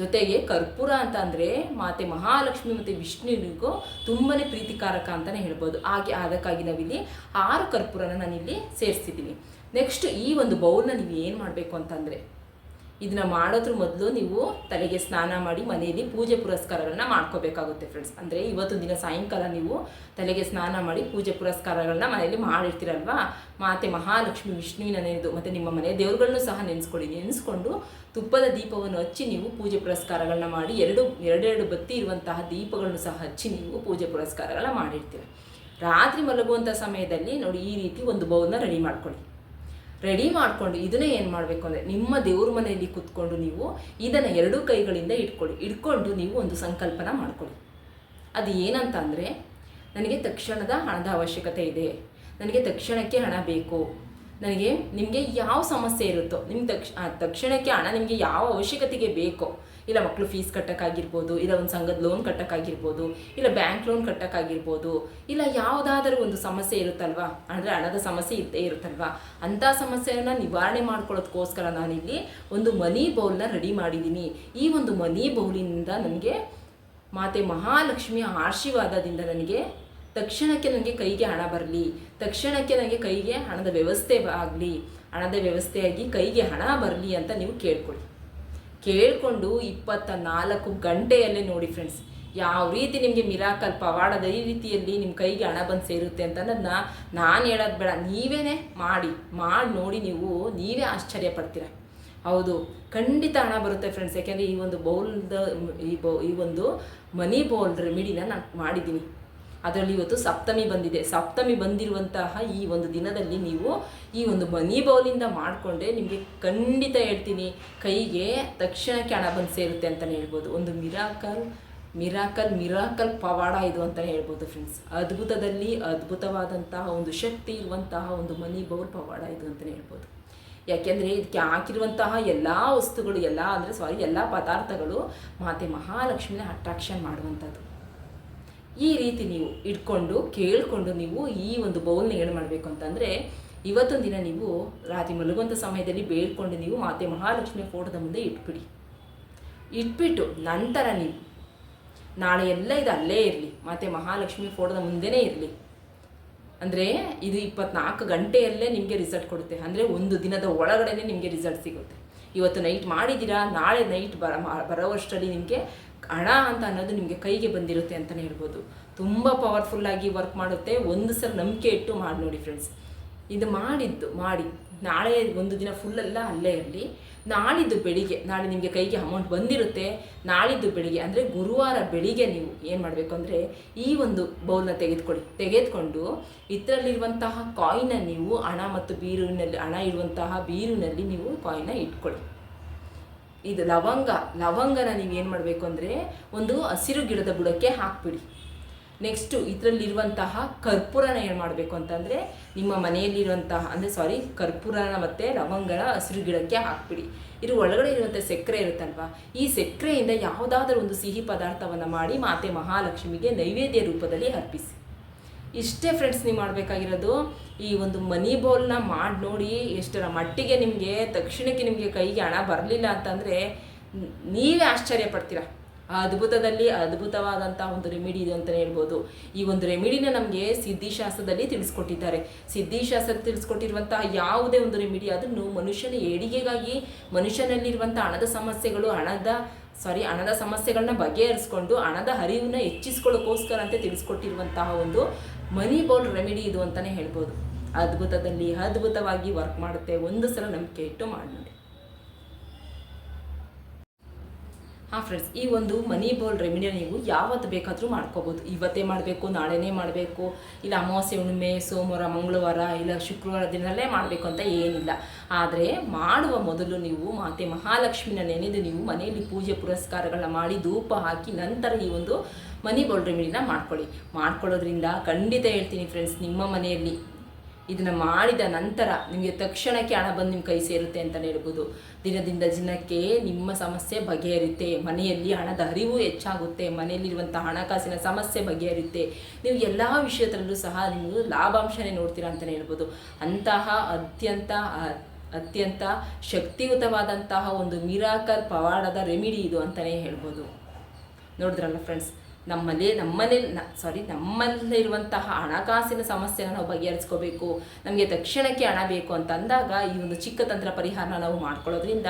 ಜೊತೆಗೆ ಕರ್ಪೂರ ಅಂತ ಅಂದರೆ ಮಾತೆ ಮಹಾಲಕ್ಷ್ಮಿ ಮತ್ತು ವಿಷ್ಣುವಿಗೂ ತುಂಬಾ ಪ್ರೀತಿಕಾರಕ ಅಂತಲೇ ಹೇಳ್ಬೋದು. ಹಾಗೆ ಅದಕ್ಕಾಗಿ ನಾವಿಲ್ಲಿ ಆರು ಕರ್ಪೂರನ ನಾನಿಲ್ಲಿ ಸೇರಿಸಿದ್ದೀನಿ ನೆಕ್ಸ್ಟ್ ಈ ಒಂದು ಬೌಲ್ನ ನೀವು ಏನು ಮಾಡಬೇಕು ಅಂತಂದರೆ ಇದನ್ನ ಮಾಡೋದ್ರ ಮೊದಲು ನೀವು ತಲೆಗೆ ಸ್ನಾನ ಮಾಡಿ ಮನೆಯಲ್ಲಿ ಪೂಜೆ ಪುರಸ್ಕಾರಗಳನ್ನ ಮಾಡ್ಕೋಬೇಕಾಗುತ್ತೆ ಫ್ರೆಂಡ್ಸ್ ಅಂದರೆ ಇವತ್ತು ದಿನ ಸಾಯಂಕಾಲ ನೀವು ತಲೆಗೆ ಸ್ನಾನ ಮಾಡಿ ಪೂಜೆ ಪುರಸ್ಕಾರಗಳನ್ನ ಮನೆಯಲ್ಲಿ ಮಾಡಿರ್ತೀರಲ್ವಾ? ಮಾತೆ ಮಹಾಲಕ್ಷ್ಮಿ ವಿಷ್ಣುವಿನ ನೆನೆದು ಮತ್ತು ನಿಮ್ಮ ಮನೆ ದೇವರುಗಳನ್ನು ಸಹ ನೆನೆಸ್ಕೊಳ್ಳಿ. ನೆನೆಸ್ಕೊಂಡು ತುಪ್ಪದ ದೀಪವನ್ನು ಹಚ್ಚಿ ನೀವು ಪೂಜೆ ಪುರಸ್ಕಾರಗಳನ್ನ ಮಾಡಿ ಎರಡು, ಎರಡೆರಡು ಬತ್ತಿ ಇರುವಂತಹ ದೀಪಗಳನ್ನು ಸಹ ಹಚ್ಚಿ ನೀವು ಪೂಜೆ ಪುರಸ್ಕಾರಗಳನ್ನ ಮಾಡಿರ್ತೀರ. ರಾತ್ರಿ ಮಲಗುವಂಥ ಸಮಯದಲ್ಲಿ ನೋಡಿ ಈ ರೀತಿ ಒಂದು ಬೌಲ್ನ ರೆಡಿ ಮಾಡ್ಕೊಳ್ಳಿ. ರೆಡಿ ಮಾಡಿಕೊಂಡು ಇದನ್ನೇ ಏನು ಮಾಡಬೇಕು ಅಂದರೆ ನಿಮ್ಮ ದೇವ್ರ ಮನೆಯಲ್ಲಿ ಕೂತ್ಕೊಂಡು ನೀವು ಇದನ್ನು ಎರಡೂ ಕೈಗಳಿಂದ ಇಟ್ಕೊಳ್ಳಿ. ಇಟ್ಕೊಂಡು ನೀವು ಒಂದು ಸಂಕಲ್ಪನ ಮಾಡ್ಕೊಳ್ಳಿ. ಅದು ಏನಂತ ಅಂದರೆ, ನನಗೆ ತಕ್ಷಣದ ಹಣದ ಅವಶ್ಯಕತೆ ಇದೆ. ನನಗೆ ತಕ್ಷಣಕ್ಕೆ ಹಣ ಬೇಕು. ನನಗೆ, ನಿಮಗೆ ಯಾವ ಸಮಸ್ಯೆ ಇರುತ್ತೋ ನಿಮ್ಗೆ ತಕ್ಷ ತಕ್ಷಣಕ್ಕೆ ಹಣ ನಿಮಗೆ ಯಾವ ಅವಶ್ಯಕತೆಗೆ ಬೇಕೋ ಇಲ್ಲ ಮಕ್ಕಳು ಫೀಸ್ ಕಟ್ಟೋಕ್ಕಾಗಿರ್ಬೋದು, ಇಲ್ಲ ಒಂದು ಸಂಘದ ಲೋನ್ ಕಟ್ಟೋಕ್ಕಾಗಿರ್ಬೋದು, ಇಲ್ಲ ಬ್ಯಾಂಕ್ ಲೋನ್ ಕಟ್ಟೋಕ್ಕಾಗಿರ್ಬೋದು, ಇಲ್ಲ ಯಾವುದಾದರೂ ಒಂದು ಸಮಸ್ಯೆ ಇರುತ್ತಲ್ವಾ? ಅಂದರೆ ಹಣದ ಸಮಸ್ಯೆ ಇದ್ದೇ ಇರುತ್ತಲ್ವಾ? ಅಂಥ ಸಮಸ್ಯೆಯನ್ನು ನಿವಾರಣೆ ಮಾಡ್ಕೊಳ್ಳೋದಕ್ಕೋಸ್ಕರ ನಾನಿಲ್ಲಿ ಒಂದು ಮನಿ ಬೌಲ್ನ ರೆಡಿ ಮಾಡಿದ್ದೀನಿ. ಈ ಒಂದು ಮನಿ ಬೌಲಿನಿಂದ ನನಗೆ ಮಾತೆ ಮಹಾಲಕ್ಷ್ಮಿಯ ಆಶೀರ್ವಾದದಿಂದ ನನಗೆ ತಕ್ಷಣಕ್ಕೆ ನನಗೆ ಕೈಗೆ ಹಣ ಬರಲಿ. ತಕ್ಷಣಕ್ಕೆ ನನಗೆ ಕೈಗೆ ಹಣದ ವ್ಯವಸ್ಥೆ ಆಗಲಿ. ಹಣದ ವ್ಯವಸ್ಥೆಯಾಗಿ ಕೈಗೆ ಹಣ ಬರಲಿ ಅಂತ ನೀವು ಕೇಳ್ಕೊಳ್ಳಿ. ಕೇಳಿಕೊಂಡು ಇಪ್ಪತ್ತ ನಾಲ್ಕು ಗಂಟೆಯಲ್ಲೇ ನೋಡಿ ಫ್ರೆಂಡ್ಸ್ ಯಾವ ರೀತಿ ನಿಮಗೆ ಮಿರಾಕಲ್ ಪವಾಡದ ಈ ರೀತಿಯಲ್ಲಿ ನಿಮ್ಮ ಕೈಗೆ ಹಣ ಬಂದು ಸೇರುತ್ತೆ ಅಂತ ಅನ್ನೋದನ್ನ ನಾನು ಹೇಳೋದು ಬೇಡ ನೀವೇ ಮಾಡಿ ಮಾಡಿ ನೋಡಿ ನೀವು, ನೀವೇ ಆಶ್ಚರ್ಯ ಪಡ್ತೀರ. ಹೌದು, ಖಂಡಿತ ಹಣ ಬರುತ್ತೆ ಫ್ರೆಂಡ್ಸ್ ಯಾಕೆಂದರೆ ಈ ಒಂದು ಬೌಲ್ದ ಈ ಬೌ, ಈ ಒಂದು ಮನಿ ಬೌಲ್ ರೆಮಿಡಿನ ನಾನು ಮಾಡಿದ್ದೀನಿ. ಅದರಲ್ಲಿ ಇವತ್ತು ಸಪ್ತಮಿ ಬಂದಿದೆ. ಸಪ್ತಮಿ ಬಂದಿರುವಂತಹ ಈ ಒಂದು ದಿನದಲ್ಲಿ ನೀವು ಈ ಒಂದು ಮನಿ ಬೌಲಿಂದ ಮಾಡಿಕೊಂಡ್ರೆ ನಿಮಗೆ ಖಂಡಿತ ಹೇಳ್ತೀನಿ, ಕೈಗೆ ತಕ್ಷಣಕ್ಕೆ ಹಣ ಬಂದು ಸೇರುತ್ತೆ ಅಂತಲೇ ಹೇಳ್ಬೋದು. ಒಂದು ಮಿರಾಕಲ್ ಮಿರಾಕಲ್ ಮಿರಾಕಲ್ ಪವಾಡ ಇದು ಅಂತಲೇ ಹೇಳ್ಬೋದು ಫ್ರೆಂಡ್ಸ್ ಅದ್ಭುತದಲ್ಲಿ ಅದ್ಭುತವಾದಂತಹ ಒಂದು ಶಕ್ತಿ ಇರುವಂತಹ ಒಂದು ಮನಿ ಬೌಲ್ ಪವಾಡ ಇದು ಅಂತಲೇ ಹೇಳ್ಬೋದು. ಯಾಕೆಂದರೆ ಇದಕ್ಕೆ ಹಾಕಿರುವಂತಹ ಎಲ್ಲ ವಸ್ತುಗಳು, ಎಲ್ಲ ಅಂದರೆ ಸಾರಿ ಎಲ್ಲ ಪದಾರ್ಥಗಳು ಮಾತೆ ಮಹಾಲಕ್ಷ್ಮಿನ ಅಟ್ರಾಕ್ಷನ್ ಮಾಡುವಂಥದ್ದು. ಈ ರೀತಿ ನೀವು ಇಟ್ಕೊಂಡು, ಕೇಳಿಕೊಂಡು ನೀವು ಈ ಒಂದು ಬೌಲ್ನ ಏನು ಮಾಡಬೇಕು ಅಂತಂದರೆ, ಇವತ್ತೊಂದು ದಿನ ನೀವು ರಾತ್ರಿ ಮಲಗುವಂಥ ಸಮಯದಲ್ಲಿ ಬೇಡ್ಕೊಂಡು ನೀವು ಮಾತೆ ಮಹಾಲಕ್ಷ್ಮಿ ಫೋಟೋದ ಮುಂದೆ ಇಟ್ಬಿಡಿ. ಇಟ್ಬಿಟ್ಟು ನಂತರ ನೀವು ನಾಳೆ ಎಲ್ಲ ಇದು ಅಲ್ಲೇ ಇರಲಿ, ಮಾತೆ ಮಹಾಲಕ್ಷ್ಮಿ ಫೋಟೋದ ಮುಂದೆನೇ ಇರಲಿ. ಅಂದರೆ ಇದು ಇಪ್ಪತ್ನಾಲ್ಕು ಗಂಟೆಯಲ್ಲೇ ನಿಮಗೆ ರಿಸಲ್ಟ್ ಕೊಡುತ್ತೆ. ಅಂದರೆ ಒಂದು ದಿನದ ಒಳಗಡೆನೆ ನಿಮಗೆ ರಿಸಲ್ಟ್ ಸಿಗುತ್ತೆ. ಇವತ್ತು ನೈಟ್ ಮಾಡಿದ್ದೀರಾ, ನಾಳೆ ನೈಟ್ ಬರ ಬರೋವಷ್ಟರಲ್ಲಿ ನಿಮಗೆ ಹಣ ಅಂತ ಅನ್ನೋದು ನಿಮಗೆ ಕೈಗೆ ಬಂದಿರುತ್ತೆ ಅಂತಲೇ ಹೇಳ್ಬೋದು. ತುಂಬ ಪವರ್ಫುಲ್ಲಾಗಿ ವರ್ಕ್ ಮಾಡುತ್ತೆ. ಒಂದು ಸಲ ನಂಬಿಕೆ ಇಟ್ಟು ಮಾಡಿ ನೋಡಿ ಫ್ರೆಂಡ್ಸ್ ಇದು ಮಾಡಿದ್ದು, ಮಾಡಿ. ನಾಳೆ ಒಂದು ದಿನ ಫುಲ್ಲೆಲ್ಲ ಅಲ್ಲೇ ಇರಲಿ. ನಾಳಿದ್ದು ಬೆಳಿಗ್ಗೆ, ನಾಳೆ ನಿಮಗೆ ಕೈಗೆ ಅಮೌಂಟ್ ಬಂದಿರುತ್ತೆ. ನಾಳಿದ್ದು ಬೆಳಿಗ್ಗೆ, ಅಂದರೆ ಗುರುವಾರ ಬೆಳಿಗ್ಗೆ ನೀವು ಏನು ಮಾಡಬೇಕು ಅಂದರೆ ಈ ಒಂದು ಬೌಲ್ನ ತೆಗೆದುಕೊಳ್ಳಿ. ತೆಗೆದುಕೊಂಡು ಇದರಲ್ಲಿರುವಂತಹ ಕಾಯಿನ ನೀವು ಹಣ ಮತ್ತು ಬೀರುವಿನಲ್ಲಿ, ಹಣ ಇರುವಂತಹ ಬೀರುವಿನಲ್ಲಿ ನೀವು ಕಾಯಿನ ಇಟ್ಕೊಳ್ಳಿ. ಇದು ಲವಂಗ, ಲವಂಗನ ನೀವು ಏನು ಮಾಡಬೇಕು ಅಂದರೆ ಒಂದು ಹಸಿರು ಗಿಡದ ಬುಡಕ್ಕೆ ಹಾಕ್ಬಿಡಿ. ನೆಕ್ಸ್ಟು ಇದರಲ್ಲಿರುವಂತಹ ಕರ್ಪೂರನ ಏನು ಮಾಡಬೇಕು ಅಂತಂದರೆ ನಿಮ್ಮ ಮನೆಯಲ್ಲಿರುವಂತಹ, ಅಂದರೆ ಸಾರಿ ಕರ್ಪೂರನ ಮತ್ತು ಲವಂಗನ ಹಸಿರು ಗಿಡಕ್ಕೆ ಹಾಕ್ಬಿಡಿ. ಇದು ಒಳಗಡೆ ಇರುವಂಥ ಸಕ್ಕರೆ ಇರುತ್ತಲ್ವಾ, ಈ ಸಕ್ಕರೆಯಿಂದ ಯಾವುದಾದ್ರೂ ಒಂದು ಸಿಹಿ ಪದಾರ್ಥವನ್ನು ಮಾಡಿ ಮಾತೆ ಮಹಾಲಕ್ಷ್ಮಿಗೆ ನೈವೇದ್ಯ ರೂಪದಲ್ಲಿ ಅರ್ಪಿಸಿ. ಇಷ್ಟೇ ಫ್ರೆಂಡ್ಸ್ ನೀವು ಮಾಡಬೇಕಾಗಿರೋದು, ಈ ಒಂದು ಮನಿ ಬೌಲ್ನ ಮಾಡಿ ನೋಡಿ ಎಷ್ಟರ ಮಟ್ಟಿಗೆ ನಿಮಗೆ, ತಕ್ಷಣಕ್ಕೆ ನಿಮಗೆ ಕೈಗೆ ಹಣ ಬರಲಿಲ್ಲ ಅಂತಂದರೆ ನೀವೇ ಆಶ್ಚರ್ಯ ಪಡ್ತೀರಾ? ಆ ಅದ್ಭುತದಲ್ಲಿ ಅದ್ಭುತವಾದಂಥ ಒಂದು ರೆಮಿಡಿ ಇದೆ ಅಂತಲೇ ಹೇಳ್ಬೋದು. ಈ ಒಂದು ರೆಮಿಡಿನ ನಮಗೆ ಸಿದ್ಧಿಶಾಸ್ತ್ರದಲ್ಲಿ ತಿಳಿಸ್ಕೊಟ್ಟಿದ್ದಾರೆ. ಸಿದ್ಧಿಶಾಸ್ತ್ರ ತಿಳಿಸ್ಕೊಟ್ಟಿರುವಂತಹ ಯಾವುದೇ ಒಂದು ರೆಮಿಡಿ ಅದನ್ನು ಮನುಷ್ಯನ ಏಳಿಗೆಗಾಗಿ ಮನುಷ್ಯನಲ್ಲಿರುವಂಥ ಹಣದ ಸಮಸ್ಯೆಗಳು, ಹಣದ ಸಾರಿ ಹಣದ ಸಮಸ್ಯೆಗಳನ್ನ ಬಗೆಹರಿಸ್ಕೊಂಡು, ಹಣದ ಹರಿವನ್ನ ಹೆಚ್ಚಿಸ್ಕೊಳ್ಳೋಕ್ಕೋಸ್ಕರ ಅಂತ ತಿಳಿಸ್ಕೊಟ್ಟಿರುವಂತಹ ಒಂದು ಮನಿ ಬೌಲ್ ರೆಮಿಡಿ ಇದು ಅಂತಲೇ ಹೇಳ್ಬೋದು. ಅದ್ಭುತದಲ್ಲಿ ಅದ್ಭುತವಾಗಿ ವರ್ಕ್ ಮಾಡುತ್ತೆ. ಒಂದು ಸಲ ನಂಬಿಕೆ ಇಟ್ಟು ಮಾಡಿ ಹಾಂ ಫ್ರೆಂಡ್ಸ್ ಈ ಒಂದು ಮನಿ ಬೌಲ್ ರೆಮಿಡಿಯನ್ನು ನೀವು ಯಾವತ್ತು ಬೇಕಾದರೂ ಮಾಡ್ಕೋಬೋದು. ಇವತ್ತೇ ಮಾಡಬೇಕು, ನಾಳೆನೇ ಮಾಡಬೇಕು, ಇಲ್ಲ ಅಮಾವಾಸ್ಯೆ ಹುಣ್ಣಿಮೆ, ಸೋಮವಾರ, ಮಂಗಳವಾರ, ಇಲ್ಲ ಶುಕ್ರವಾರ ದಿನದಲ್ಲೇ ಮಾಡಬೇಕು ಅಂತ ಏನಿಲ್ಲ. ಆದರೆ ಮಾಡುವ ಮೊದಲು ನೀವು ಮಾತೆ ಮಹಾಲಕ್ಷ್ಮಿನ ನೆನೆದು ನೀವು ಮನೆಯಲ್ಲಿ ಪೂಜೆ ಪುರಸ್ಕಾರಗಳನ್ನ ಮಾಡಿ ಧೂಪ ಹಾಕಿ ನಂತರ ಈ ಒಂದು ಮನಿ ಬೌಲ್ ರೆಮಿಡಿನ ಮಾಡ್ಕೊಳ್ಳಿ. ಮಾಡ್ಕೊಳ್ಳೋದ್ರಿಂದ ಖಂಡಿತ ಹೇಳ್ತೀನಿ ಫ್ರೆಂಡ್ಸ್ ನಿಮ್ಮ ಮನೆಯಲ್ಲಿ ಇದನ್ನು ಮಾಡಿದ ನಂತರ ನಿಮಗೆ ತಕ್ಷಣಕ್ಕೆ ಹಣ ಬಂದು ನಿಮ್ಮ ಕೈ ಸೇರುತ್ತೆ ಅಂತಲೇ ಹೇಳ್ಬೋದು. ದಿನದಿಂದ ದಿನಕ್ಕೆ ನಿಮ್ಮ ಸಮಸ್ಯೆ ಬಗೆಹರಿಯುತ್ತೆ ಮನೆಯಲ್ಲಿ ಹಣದ ಅರಿವು ಹೆಚ್ಚಾಗುತ್ತೆ ಮನೆಯಲ್ಲಿರುವಂಥ ಹಣಕಾಸಿನ ಸಮಸ್ಯೆ ಬಗೆಹರಿಯುತ್ತೆ ನೀವು ಎಲ್ಲ ವಿಷಯದಲ್ಲೂ ಸಹ ನೀವು ಲಾಭಾಂಶನೇ ನೋಡ್ತೀರಾ ಅಂತಲೇ ಹೇಳ್ಬೋದು. ಅಂತಹ ಅತ್ಯಂತ ಅತ್ಯಂತ ಶಕ್ತಿಯುತವಾದಂತಹ ಒಂದು ಮಿರಾಕಲ್ ಪವಾಡದ ರೆಮಿಡಿ ಇದು ಅಂತಲೇ ಹೇಳ್ಬೋದು. ನೋಡಿದ್ರಲ್ಲ ಫ್ರೆಂಡ್ಸ್ ನಮ್ಮಲ್ಲಿ ನಮ್ಮಲ್ಲಿ ಸಾರಿ ನಮ್ಮಲ್ಲಿರುವಂತಹ ಹಣಕಾಸಿನ ಸಮಸ್ಯೆನ ನಾವು ಬಗೆಹರಿಸ್ಕೋಬೇಕು, ನಮಗೆ ತಕ್ಷಣಕ್ಕೆ ಹಣ ಬೇಕು ಅಂತ ಅಂದಾಗ ಈ ಒಂದು ಚಿಕ್ಕ ತಂತ್ರ ಪರಿಹಾರನ ನಾವು ಮಾಡ್ಕೊಳ್ಳೋದ್ರಿಂದ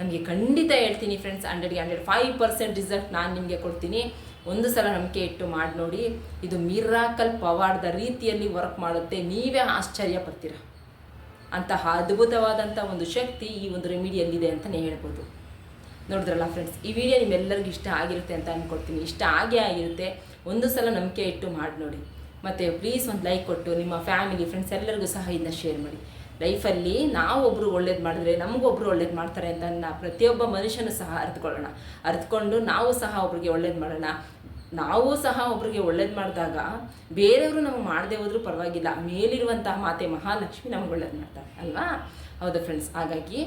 ನಮಗೆ ಖಂಡಿತ ಹೇಳ್ತೀನಿ ಫ್ರೆಂಡ್ಸ್ ಹಂಡ್ರೆಡ್ಗೆ ಹಂಡ್ರೆಡ್ ಫೈವ್ ಪರ್ಸೆಂಟ್ ರಿಸಲ್ಟ್ ನಾನು ನಿಮಗೆ ಕೊಡ್ತೀನಿ. ಒಂದು ಸಲ ನಂಬಿಕೆ ಇಟ್ಟು ಮಾಡಿ ನೋಡಿ, ಇದು ಮಿರಾಕಲ್ ಪವಾಡದ ರೀತಿಯಲ್ಲಿ ವರ್ಕ್ ಮಾಡುತ್ತೆ, ನೀವೇ ಆಶ್ಚರ್ಯ ಪಡ್ತೀರ? ಅಂತಹ ಅದ್ಭುತವಾದಂಥ ಒಂದು ಶಕ್ತಿ ಈ ಒಂದು ರೆಮಿಡಿಯಲ್ಲಿದೆ ಅಂತಲೇ ಹೇಳ್ಬೋದು. ನೋಡಿದ್ರಲ್ಲ ಫ್ರೆಂಡ್ಸ್ ಈ ವಿಡಿಯೋ ನಿಮ್ಮೆಲ್ಲರಿಗೂ ಇಷ್ಟ ಆಗಿರುತ್ತೆ ಅಂತ ಅಂದ್ಕೊಡ್ತೀನಿ ಇಷ್ಟ ಆಗೇ ಆಗಿರುತ್ತೆ, ಒಂದು ಸಲ ನಂಬಿಕೆ ಇಟ್ಟು ಮಾಡಿ ನೋಡಿ. ಮತ್ತು ಪ್ಲೀಸ್ ಒಂದು ಲೈಕ್ ಕೊಟ್ಟು ನಿಮ್ಮ ಫ್ಯಾಮಿಲಿ ಫ್ರೆಂಡ್ಸ್ ಎಲ್ಲರಿಗೂ ಸಹ ಇದನ್ನ ಶೇರ್ ಮಾಡಿ. ಲೈಫಲ್ಲಿ ನಾವು ಒಬ್ಬರು ಒಳ್ಳೇದು ಮಾಡಿದ್ರೆ ನಮಗೊಬ್ಬರು ಒಳ್ಳೇದು ಮಾಡ್ತಾರೆ ಅಂತ ನಾನು ಪ್ರತಿಯೊಬ್ಬ ಮನುಷ್ಯನೂ ಸಹ ಅರ್ಥಕೊಳ್ಳೋಣ ಅರ್ಥಕೊಂಡು ನಾವು ಸಹ ಒಬ್ರಿಗೆ ಒಳ್ಳೇದು ಮಾಡೋಣ. ನಾವು ಸಹ ಒಬ್ರಿಗೆ ಒಳ್ಳೇದು ಮಾಡಿದಾಗ ಬೇರೆಯವರು ನಮಗೆ ಮಾಡದೆ ಹೋದರೂ ಪರವಾಗಿಲ್ಲ. ಮೇಲಿರುವಂತಹ ಮಾತೆ ಮಹಾಲಕ್ಷ್ಮಿ ನಮಗೆ ಒಳ್ಳೇದು ಮಾಡ್ತಾರೆ ಅಲ್ವಾ? ಹೌದು ಫ್ರೆಂಡ್ಸ್ ಹಾಗಾಗಿ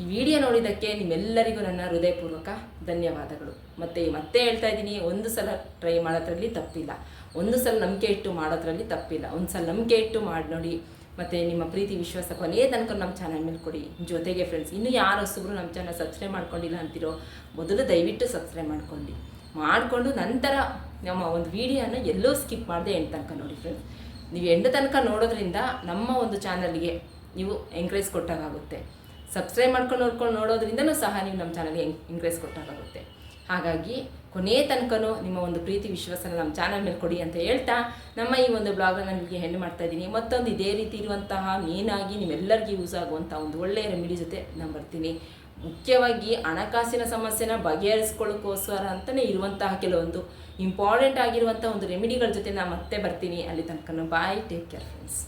ಈ ವಿಡಿಯೋ ನೋಡಿದ್ದಕ್ಕೆ ನಿಮ್ಮೆಲ್ಲರಿಗೂ ನನ್ನ ಹೃದಯಪೂರ್ವಕ ಧನ್ಯವಾದಗಳು. ಮತ್ತು ಮತ್ತೆ ಹೇಳ್ತಾ ಇದ್ದೀನಿ, ಒಂದು ಸಲ ಟ್ರೈ ಮಾಡೋದ್ರಲ್ಲಿ ತಪ್ಪಿಲ್ಲ. ಒಂದು ಸಲ ನಂಬಿಕೆ ಇಟ್ಟು ಮಾಡೋದ್ರಲ್ಲಿ ತಪ್ಪಿಲ್ಲ. ಒಂದು ಸಲ ನಂಬಿಕೆ ಇಟ್ಟು ಮಾಡಿ ನೋಡಿ, ಮತ್ತು ನಿಮ್ಮ ಪ್ರೀತಿ, ವಿಶ್ವಾಸ ಕೊನೆಯ ತನಕ ನಮ್ಮ ಚಾನಲ್ ಮೇಲೆ ಕೊಡಿ. ಜೊತೆಗೆ ಫ್ರೆಂಡ್ಸ್ ಇನ್ನೂ ಯಾರು ಹೊಸಬ್ರು ನಮ್ಮ ಚಾನಲ್ ಸಬ್ಸ್ಕ್ರೈಬ್ ಮಾಡ್ಕೊಂಡಿಲ್ಲ ಅಂತಿರೋ, ಮೊದಲು ದಯವಿಟ್ಟು ಸಬ್ಸ್ಕ್ರೈಬ್ ಮಾಡ್ಕೊಂಡು ಮಾಡಿಕೊಂಡು ನಂತರ ನಮ್ಮ ಒಂದು ವಿಡಿಯೋನ ಎಲ್ಲೋ ಸ್ಕಿಪ್ ಮಾಡದೆ ಎಂಟು ತನಕ ನೋಡಿ ಫ್ರೆಂಡ್ಸ್ ನೀವು ಎಂಟು ತನಕ ನೋಡೋದ್ರಿಂದ ನಮ್ಮ ಒಂದು ಚಾನಲ್ಗೆ ನೀವು ಎಂಕರೇಜ್ ಕೊಟ್ಟಾಗುತ್ತೆ ಸಬ್ಸ್ಕ್ರೈಬ್ ಮಾಡ್ಕೊಂಡು ನೋಡ್ಕೊಂಡು ನೋಡೋದ್ರಿಂದನೂ ಸಹ ನೀವು ನಮ್ಮ ಚಾನಲ್ಗೆ ಇನ್ಕ್ರೀಸ್ ಕೊಟ್ಟಾಗುತ್ತೆ. ಹಾಗಾಗಿ ಕೊನೆಯ ತನಕನೂ ನಿಮ್ಮ ಒಂದು ಪ್ರೀತಿ ವಿಶ್ವಾಸನ ನಮ್ಮ ಚಾನಲ್ ಮೇಲೆ ಕೊಡಿ ಅಂತ ಹೇಳ್ತಾ ನಮ್ಮ ಈ ಒಂದು ಬ್ಲಾಗನ್ನು ನಿಮಗೆ ಹೆಣ್ಣು ಮಾಡ್ತಾ ಇದ್ದೀನಿ. ಮತ್ತೊಂದು ಇದೇ ರೀತಿ ಇರುವಂತಹ ಮೇನಾಗಿ ನಿಮ್ಮೆಲ್ಲರಿಗೂ ಯೂಸ್ ಆಗುವಂಥ ಒಂದು ಒಳ್ಳೆಯ ರೆಮಿಡಿ ಜೊತೆ ನಾನು ಬರ್ತೀನಿ. ಮುಖ್ಯವಾಗಿ ಹಣಕಾಸಿನ ಸಮಸ್ಯೆನ ಬಗೆಹರಿಸ್ಕೊಳ್ಳೋಕ್ಕೋಸ್ಕರ ಅಂತಲೇ ಇರುವಂತಹ ಕೆಲವೊಂದು ಇಂಪಾರ್ಟೆಂಟ್ ಆಗಿರುವಂಥ ಒಂದು ರೆಮಿಡಿಗಳ ಜೊತೆ ನಾನು ಮತ್ತೆ ಬರ್ತೀನಿ. ಅಲ್ಲಿ ತನಕ ಬಾಯ್ ಟೇಕ್ ಕೇರ್ ಫ್ರೆಂಡ್ಸ್